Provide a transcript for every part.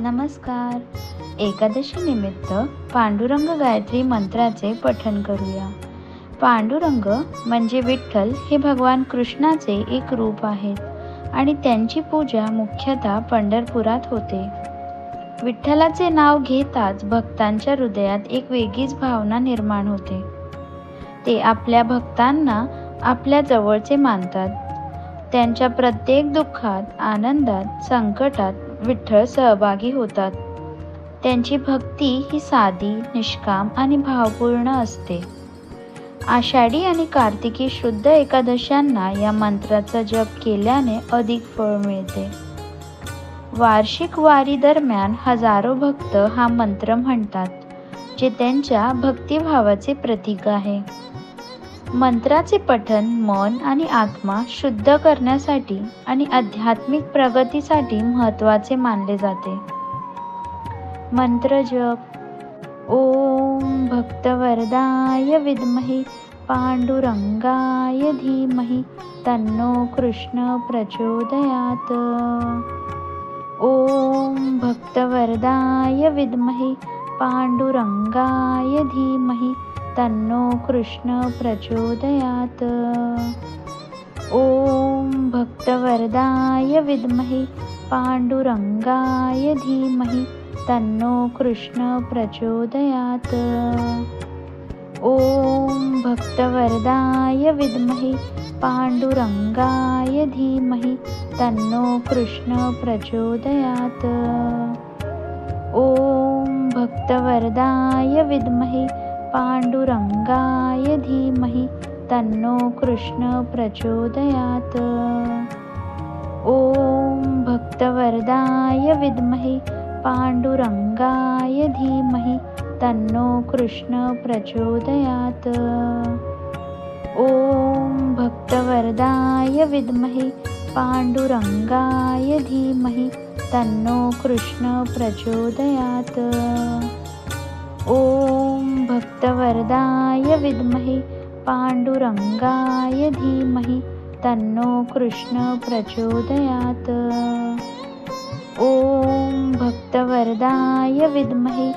नमस्कार. एकादशी निमित्त पांडुरंग गायत्री मंत्राचे पठण करूया. पांडुरंग म्हणजे विठ्ठल हे भगवान कृष्णाचे एक रूप आहेत आणि त्यांची पूजा मुख्यतः पंढरपुरात होते. विठ्ठलाचे नाव घेताच भक्तांच्या हृदयात एक वेगळीच भावना निर्माण होते. ते आपल्या भक्तांना आपल्या जवळचे मानतात. त्यांच्या प्रत्येक दुःखात आनंदात संकटात विठ्ठल सहभागी होतात. त्यांची भक्ती ही साधी निष्काम आणि भावपूर्ण असते. आषाढी आणि कार्तिकी शुद्ध एकादशांना या मंत्राचा जप केल्याने अधिक फळ मिळते. वार्षिक वारी दरम्यान हजारो भक्त हा मंत्र म्हणतात जे त्यांच्या भक्तिभावाचे प्रतीक आहे. मंत्राचे पठन मन आणि आत्मा शुद्ध करण्यासाठी आणि आध्यात्मिक प्रगतीसाठी महत्त्वाचे मानले जाते. मंत्र जप. ओम भक्तवरदाय विद्महे. पांडुरंगाय धीमहि. तन्नो कृष्ण प्रचोदयात. ओम भक्तवरदाय विद्महे. पांडुरंगाय धीमहि. तन्नो कृष्ण प्रचोदयात। ॐ भक्तवरदाय विद्महे पाण्डुरङ्गाय धीमहि तन्नो कृष्ण प्रचोदयात्। ॐ भक्तवरदाय विद्महे पाण्डुरङ्गाय धीमहि तन्नो कृष्ण प्रचोदयात्। ॐ भक्तवरदाय विद्महे पाण्डुरङ्गाय धीमहि तन्नो कृष्ण प्रचोदयात्। ॐ भक्तवरदाय विद्महे पाण्डुरङ्गाय धीमहि तन्नो कृष्ण प्रचोदयात्। ॐ भक्तवरदाय विद्महे पाण्डुरङ्गाय धीमहि तन्नो कृष्ण प्रचोदयात्। ॐ भक्तवरदाय विद्महे पाण्डुरङ्गाय धीमहि तन्नो कृष्ण प्रचोदयात्। ॐ भक्तवरदाय विद्महे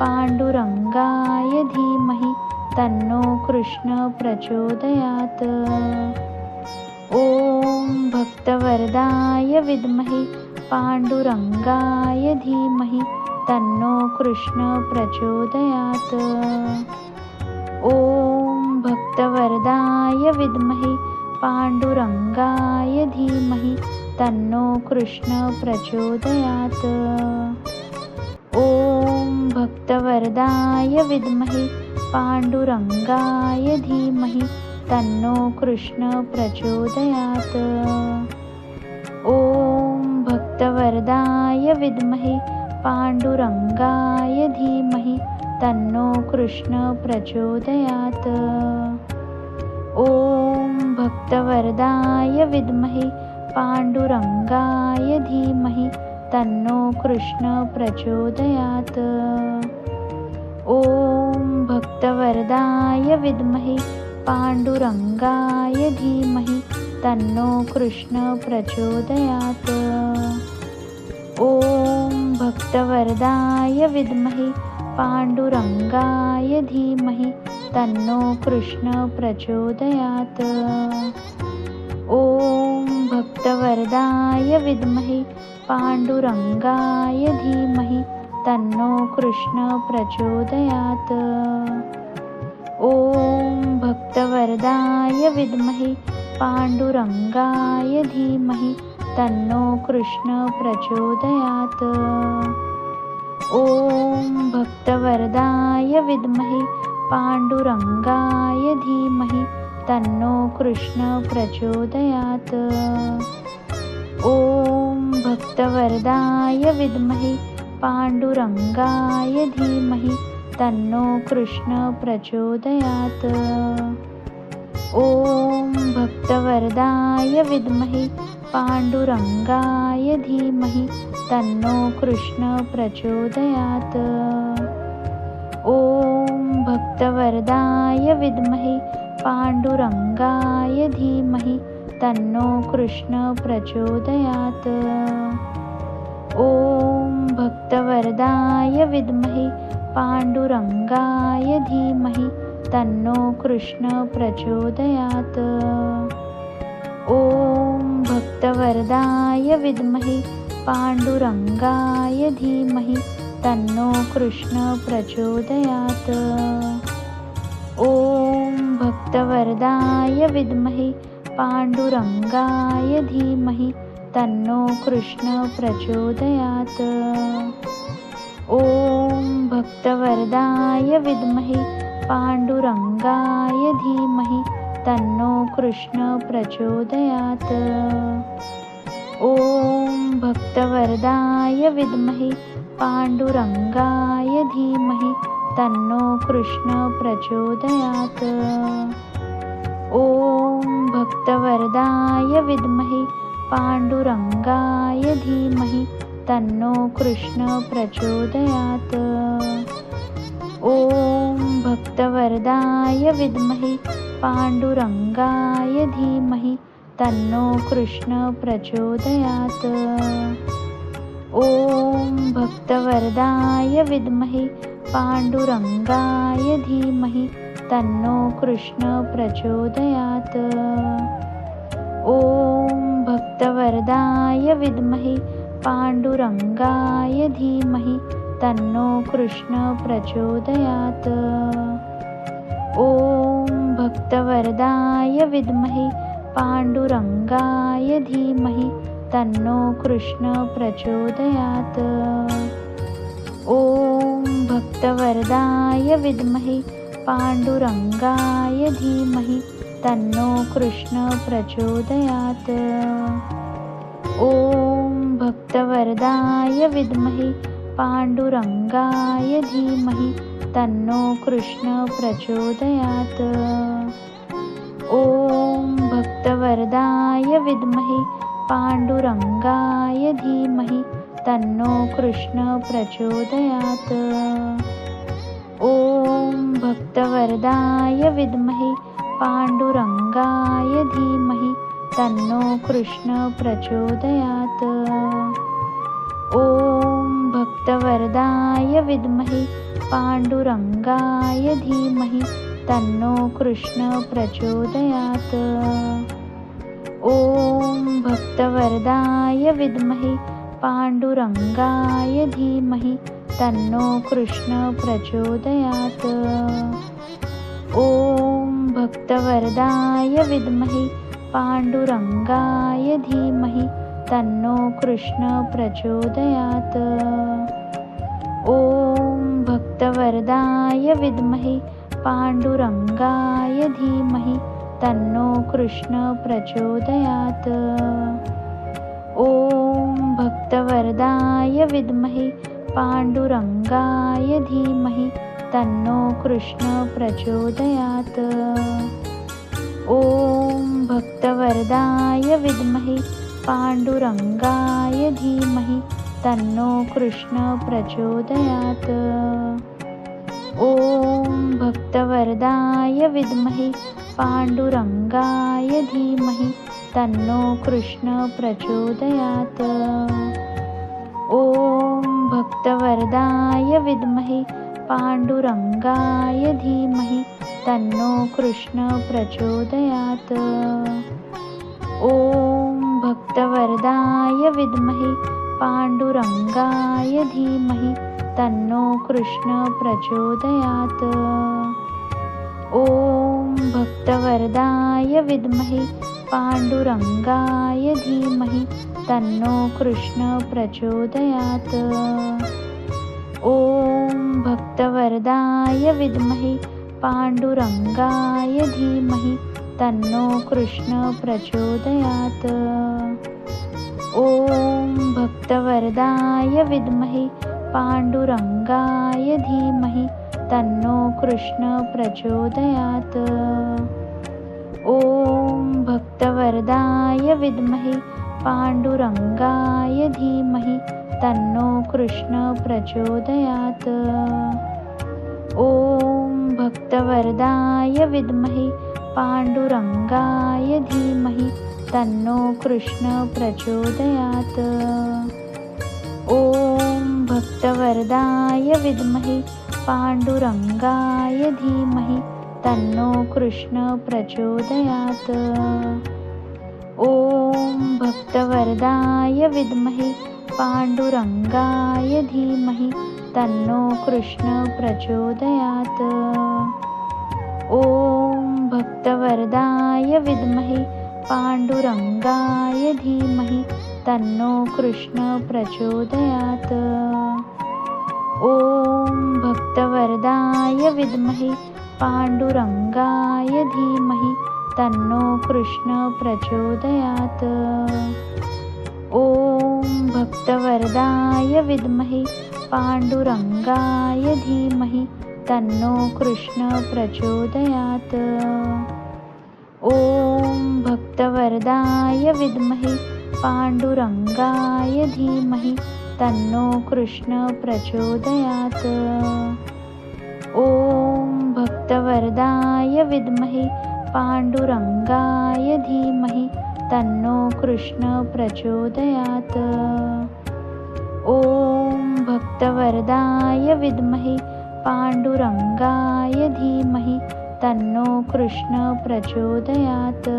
पाण्डुरङ्गाय धीमहि तन्नो कृष्ण प्रचोदयात्। ॐ भक्तवरदाय विद्महे पाण्डुरङ्गाय धीमहि तन्नो कृष्ण प्रचोदयात्। ॐ भक्तवरदाय विद्महे पाण्डुरङ्गाय धीमहि तन्नो कृष्ण प्रचोदयात्। ॐ भक्तवरदाय विद्महे पाण्डुरङ्गाय धीमहि तन्नो कृष्ण पाण्डुरङ्गाय धीमहि तन्नो कृष्ण प्रचोदयात्। ॐ भक्तवरदाय विद्महे पाण्डुरङ्गाय धीमहि तन्नो कृष्ण प्रचोदयात्। ॐ भक्तवरदाय विद्महे पाण्डुरङ्गाय धीमहि तन्नो कृष्ण प्रचोदयात्। ॐ भक्तवरदाय विद्महे पाण्डुरङ्गाय धीमहि तन्नो कृष्ण प्रचोदयात्। ॐ भक्तवरदाय विद्महे पाण्डुरङ्गाय धीमहि तन्नो कृष्ण प्रचोदयात्। ॐ भक्तवरदाय विद्महे पाण्डुरङ्गाय धीमहि तन्नो कृष्ण प्रचोदयात्। ॐ भक्तवरदाय विद्महे पाण्डुरङ्गाय धीमहि तन्नो कृष्ण प्रचोदयात्। ॐ भक्तवरदाय विद्महे पाण्डुरङ्गाय धीमहि तन्नो कृष्ण प्रचोदयात्। ॐ भक्तवरदाय विद्महे पाण्डुरङ्गाय धीमहि तन्नो कृष्ण प्रचोदयात्। ॐ भक्तवरदाय विद्महे पाण्डुरङ्गाय धीमहि तन्नो कृष्ण प्रचोदयात्। ॐ भक्त भक्तवरदाय विद्महे पाण्डुरङ्गाय धीमहि तन्नो कृष्ण प्रचोदयात् ॐ भक्तवरदाय विद्महे पाण्डुरङ्गाय धीमहि तन्नो कृष्ण प्रचोदयात्। ॐ भक्तवरदाय विद्महे पाण्डुरङ्गाय धीमहि तन्नो कृष्ण प्रचोदयात्। ॐ भक्तवरदाय विद्महे पाण्डुरङ्गाय धीमहि तन्नो कृष्ण प्रचोदयात्। ॐ भक्तवरदाय विद्महे पाण्डुरङ्गाय धीमहि तन्नो कृष्ण प्रचोदयात्। ॐ भक्तवरदाय विद्महे पाण्डुरङ्गाय धीमहि तन्नो कृष्ण प्रचोदयात्। ॐ भक्तवरदाय विद्महे पाण्डुरङ्गाय धीमहि तन्नो कृष्ण प्रचोदयात्। ॐ भक्तवरदाय विद्महे पाण्डुरङ्गाय धीमहि तन्नो कृष्ण प्रचोदयात्। ॐ भक्तवरदाय विद्महे पाण्डुरङ्गाय धीमहि तन्नो कृष्ण प्रचोदयात्। ॐ भक्तवरदाय विद्महे पाण्डुरङ्गाय धीमहि तन्नो कृष्ण प्रचोदयात्। ॐ भक्तवरदाय विद्महे पाण्डुरङ्गाय धीमहि तन्नो कृष्ण प्रचोदयात्। ॐ भक्तवरदाय विद्महे पाण्डुरङ्गाय धीमहि तन्नो कृष्ण प्रचोदयात्। ॐ भक्तवरदाय विद्महे पाण्डुरङ्गाय धीमहि तन्नो कृष्ण प्रचोदयात्। ॐ भक्तवरदाय विद्महे पाण्डुरङ्गाय धीमहि तन्नो कृष्ण प्रचोदयात्। ॐ भक्तवरदाय विद्महे पाण्डुरङ्गाय धीमहि तन्नो कृष्ण प्रचोदयात्। ॐ भक्तवरदाय विद्महे पाण्डुरङ्गाय धीमहि तन्नो कृष्ण प्रचोदयात्। ॐ भक्तवरदाय विद्महे पाण्डुरङ्गाय धीमहि तन्नो कृष्ण प्रचोदयात्। ॐ भक्तवरदाय विद्महे पाण्डुरङ्गाय धीमहि तन्नो कृष्ण प्रचोदयात्। ॐ भक्तवरदाय विद्महे पाण्डुरङ्गाय धीमहि तन्नो कृष्ण प्रचोदयात्। ॐ भक्तवरदाय विद्महे पाण्डुरङ्गाय धीमहि तन्नो कृष्ण प्रचोदयात्। ॐ भक्तवरदाय विद्महे पाण्डुरङ्गाय धीमहि तन्नो कृष्ण प्रचोदयात्। ॐ भक्तवरदाय विद्महे पाण्डुरङ्गाय धीमहि तन्नो कृष्ण प्रचोदयात्। ॐ भक्तवरदाय विद्महे पाण्डुरङ्गाय धीमहि तन्नो कृष्ण प्रचोदयात्। ॐ भक्तवरदाय विद्महे पाण्डुरङ्गाय धीमहि तन्नो कृष्ण प्रचोदयात्। ॐ भक्तवरदाय विद्महे पाण्डुरङ्गाय धीमहि तन्नो कृष्ण प्रचोदयात् ॐ भक्तवरदाय विद्महे पाण्डुरङ्गाय धीमहि तन्नो कृष्ण प्रचोदयात्। ॐ भक्तवरदाय विद्महे पाण्डुरङ्गाय धीमहि तन्नो कृष्ण प्रचोदयात्। ॐ भक्तवरदाय विद्महे पाण्डुरङ्गाय धीमहि तन्नो कृष्ण प्रचोदयात्। ॐ भक्तवरदाय विद्महे पाण्डुरङ्गाय धीमहि तन्नो कृष्ण प्रचोदयात्। ॐ भक्तवरदाय विद्महे पाण्डुरङ्गाय धीमहि तन्नो कृष्ण प्रचोदयात्। ॐ भक्तवरदाय विद्महे पाण्डुरङ्गाय धीमहि तन्नो कृष्ण प्रचोदयात्। ॐ भक्तवरदाय विद्महे पाण्डुरङ्गाय धीमहि तन्नो कृष्ण प्रचोदयात्। ॐ भक्तवरदाय विद्महे पाण्डुरङ्गाय धीमहि तन्नो कृष्ण प्रचोदयात्। ॐ भक्तवरदाय विद्महे पाण्डुरङ्गाय धीमहि तन्नो कृष्ण प्रचोदयात्। ॐ भक्तवरदाय विद्महे पाण्डुरङ्गाय धीमहि तन्नो कृष्ण प्रचोदयात्। ॐ भक्तवरदाय विद्महे पाण्डुरङ्गाय धीमहि तन्नो कृष्ण प्रचोदयात्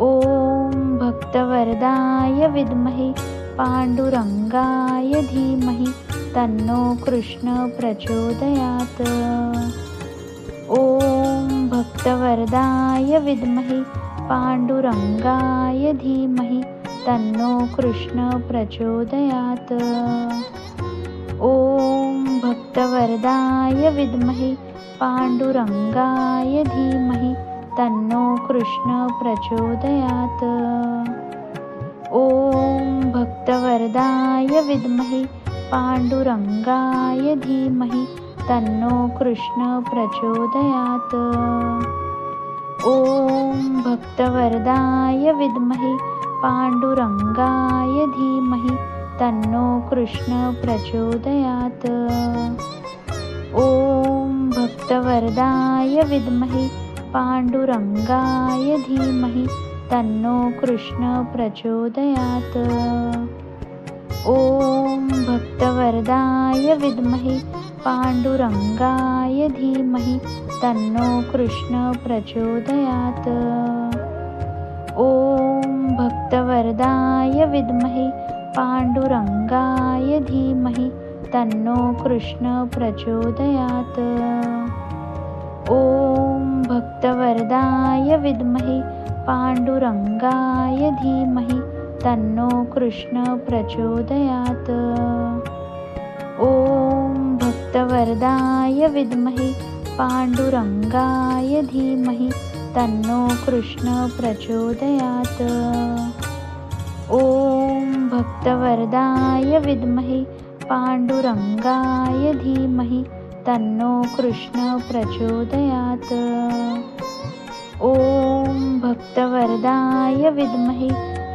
ॐ भक्तवरदाय विद्महे पाण्डुरङ्गाय धीमहि तन्नो कृष्ण प्रचोदयात्। ॐ भक्तवरदाय विद्महे पाण्डुरङ्गाय धीमहि तन्नो कृष्ण प्रचोदयात्। ॐ भक्तवरदाय विद्महे पाण्डुरङ्गाय धीमहि तन्नो कृष्ण प्रचोदयात्। ॐ भक्तवरदाय विद्महे पाण्डुरङ्गाय धीमहि तन्नो कृष्ण प्रचोदयात्। ॐ भक्तवरदाय विद्महे पाण्डुरङ्गाय धीमहि तन्नो कृष्ण प्रचोदयात्। ॐ भक्तवरदाय विद्महे पाण्डुरङ्गाय धीमहि तन्नो कृष्ण प्रचोदयात्। ॐ भक्तवरदाय विद्महे पाण्डुरङ्गाय धीमहि तन्नो कृष्ण प्रचोदयात्। ॐ भक्तवरदाय विद्महे पाण्डुरङ्गाय धीमहि तन्नो कृष्ण प्रचोदयात्। ॐ भक्तवरदाय विद्महे पाण्डुरङ्गाय धीमहि तन्नो कृष्ण प्रचोदयात्। ॐ भक्तवरदाय विद्महे पाण्डुरङ्गाय धीमहि तन्नो कृष्ण प्रचोदयात्। ॐ भक्तवरदाय विद्महे पाण्डुरङ्गाय धीमहि तन्नो कृष्ण प्रचोदयात्। ॐ भक्तवरदाय विद्महे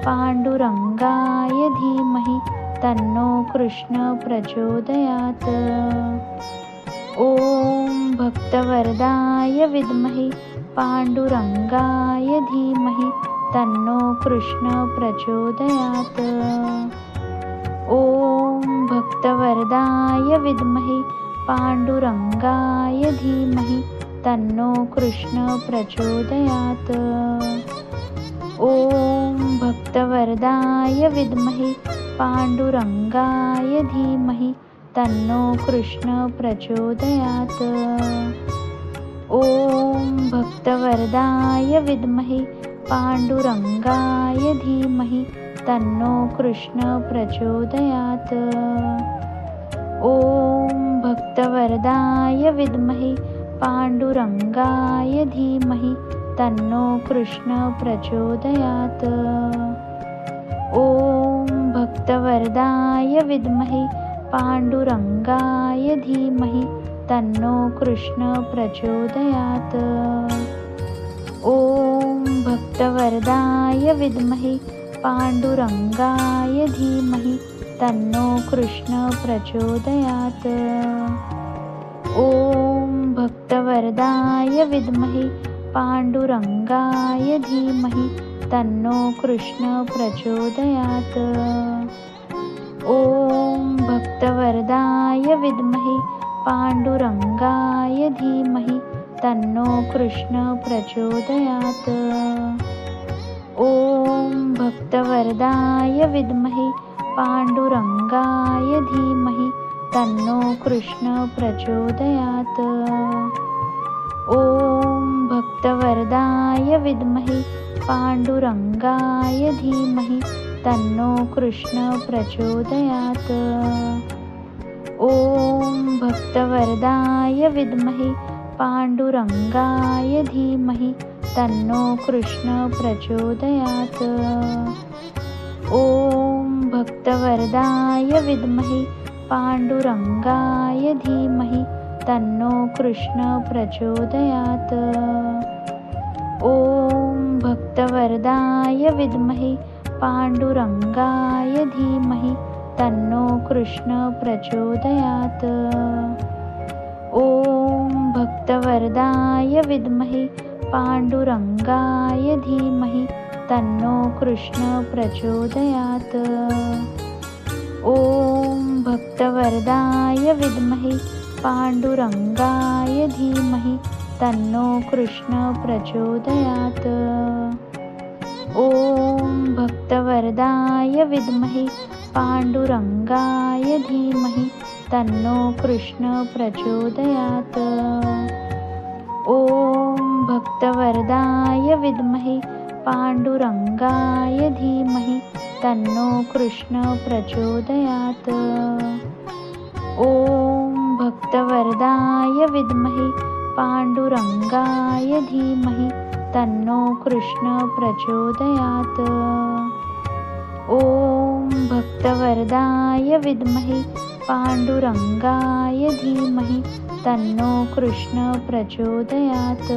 पाण्डुरङ्गाय धीमहि तन्नो कृष्ण प्रचोदयात्। ॐ भक्तवरदाय विद्महे पाण्डुरङ्गाय धीमहि तन्नो कृष्ण प्रचोदयात्। ॐ भक्तवरदाय विद्महे पाण्डुरङ्गाय धीमहि तन्नो कृष्ण प्रचोदयात्। ॐ भक्तवरदाय विद्महे पाण्डुरङ्गाय धीमहि तन्नो कृष्ण प्रचोदयात्। ॐ भक्तवरदाय विद्महे पाण्डुरङ्गाय धीमहि तन्नो कृष्ण प्रचोदयात्। ॐ भक्तवरदाय विद्महे पाण्डुरङ्गाय धीमहि तन्नो कृष्ण प्रचोदयात्। ॐ भक्तवरदाय विद्महे पाण्डुरङ्गाय धीमहि तन्नो कृष्ण प्रचोदयात्। ॐ भक्तवरदाय विद्महे पाण्डुरङ्गाय धीमहि तन्नो कृष्ण प्रचोदयात्। ॐ भक्तवरदाय विद्महे पाण्डुरङ्गाय धीमहि तन्नो कृष्ण प्रचोदयात्। ॐ भक्तवरदाय विद्महे पाण्डुरङ्गाय धीमहि तन्नो कृष्ण प्रचोदयात्। ॐ भक्तवरदाय विद्महे पाण्डुरङ्गाय धीमहि तन्नो कृष्ण प्रचोदयात्। ॐ भक्तवरदाय विद्महे पाण्डुरङ्गाय धीमहि तन्नो कृष्ण प्रचोदयात्। ॐ भक्तवरदाय विद्महे पाण्डुरङ्गाय धीमहि तन्नो कृष्ण प्रचोदयात्। ॐ भक्तवरदाय विद्महे पाण्डुरङ्गाय धीमहि तन्नो कृष्ण प्रचोदयात्। ॐ भक्तवरदाय विद्महे पाण्डुरङ्गाय धीमहि तन्नो कृष्ण प्रचोदयात्। ॐ भक्तवरदाय विद्महे पाण्डुरङ्गाय धीमहि तन्नो कृष्ण प्रचोदयात्। ॐ भक्तवरदाय विद्महे पाण्डुरङ्गाय धीमहि तन्नो कृष्ण प्रचोदयात्। ॐ भक्तवरदाय विद्महे पाण्डुरङ्गाय धीमहि तन्नो कृष्ण प्रचोदयात्। ॐ भक्तवरदाय विद्महे पाण्डुरङ्गाय धीमहि तन्नो कृष्ण प्रचोदयात्। ॐ भक्तवरदाय विद्महे पाण्डुरङ्गाय धीमहि तन्नो कृष्ण प्रचोदयात्। ॐ भक्तवरदाय विद्महे पाण्डुरङ्गाय धीमहि तन्नो कृष्ण प्रचोदयात्।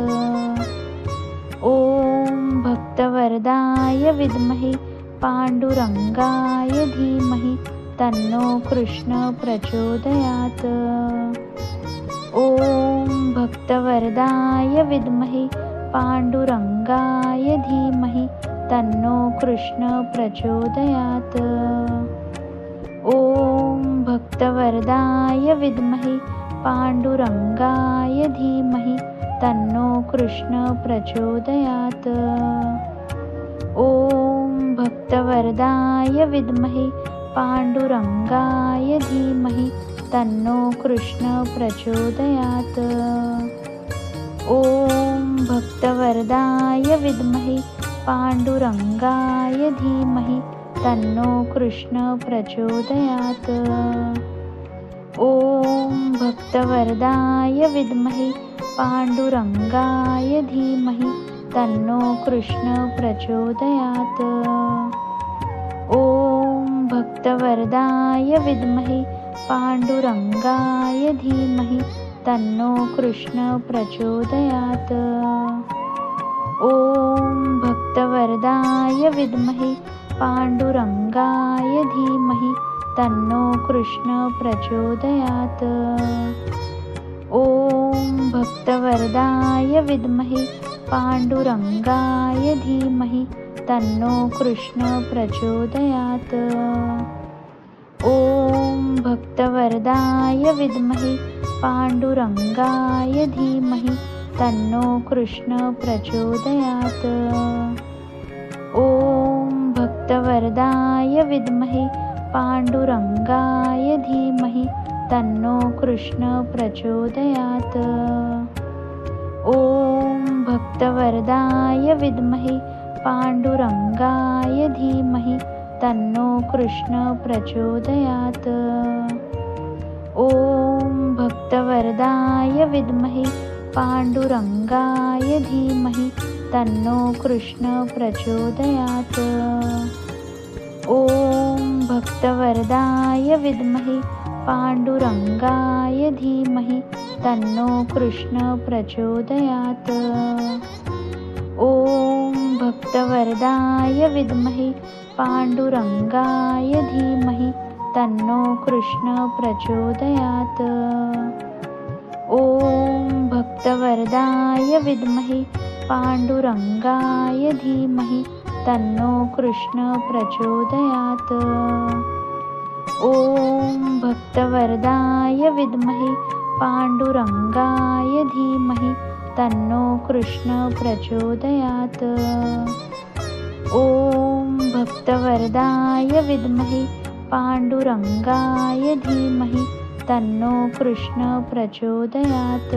ॐ भक्तवरदाय विद्महे पाण्डुरङ्गाय धीमहि तन्नो कृष्ण प्रचोदयात्। ॐ भक्तवरदाय विद्महे पाण्डुरङ्गाय धीमहि तन्नो कृष्ण प्रचोदयात्। ॐ भक्तवरदाय विद्महे पाण्डुरङ्गाय धीमहि तन्नो कृष्ण प्रचोदयात्। ॐ भक्तवरदाय विद्महे पाण्डुरङ्गाय धीमहि तन्नो कृष्ण प्रचोदयात्। ॐ भक्तवरदाय विद्महे पाण्डुरङ्गाय धीमहि तन्नो कृष्ण प्रचोदयात्। ॐ भक्तवरदाय विद्महे पाण्डुरङ्गाय धीमहि तन्नो कृष्ण प्रचोदयात्। ॐ भक्तवरदाय विद्महे पाण्डुरङ्गाय धीमहि तन्नो कृष्ण प्रचोदयात्। ॐ भक्तवरदाय विद्महे पाण्डुरङ्गाय धीमहि तन्नो कृष्ण प्रचोदयात् ॐ भक्तवरदाय विद्महे पाण्डुरङ्गाय धीमहि तन्नो कृष्ण प्रचोदयात्। ॐ भक्तवरदाय विद्महे पाण्डुरङ्गाय धीमहि तन्नो कृष्ण प्रचोदयात्। ॐ भक्तवरदाय विद्महे पाण्डुरङ्गाय धीमहि तन्नो कृष्ण प्रचोदयात्। ॐ भक्तवरदाय विद्महे पाण्डुरङ्गाय धीमहि तन्नो कृष्ण प्रचोदयात्। ॐ भक्तवरदाय विद्महे पाण्डुरङ्गाय धीमहि तन्नो कृष्ण प्रचोदयात्। ॐ भक्तवरदाय विद्महे पाण्डुरङ्गाय धीमहि तन्नो कृष्ण प्रचोदयात्। ॐ भक्तवरदाय विद्महे पाण्डुरङ्गाय धीमहि तन्नो कृष्ण प्रचोदयात्। ॐ भक्तवरदाय विद्महे पाण्डुरङ्गाय धीमहि तन्नो कृष्ण प्रचोदयात् ॐ भक्तवरदाय विद्महे पाण्डुरङ्गाय धीमहि तन्नो कृष्ण प्रचोदयात्। ॐ भक्तवरदाय विद्महे पाण्डुरङ्गाय धीमहि तन्नो कृष्ण प्रचोदयात्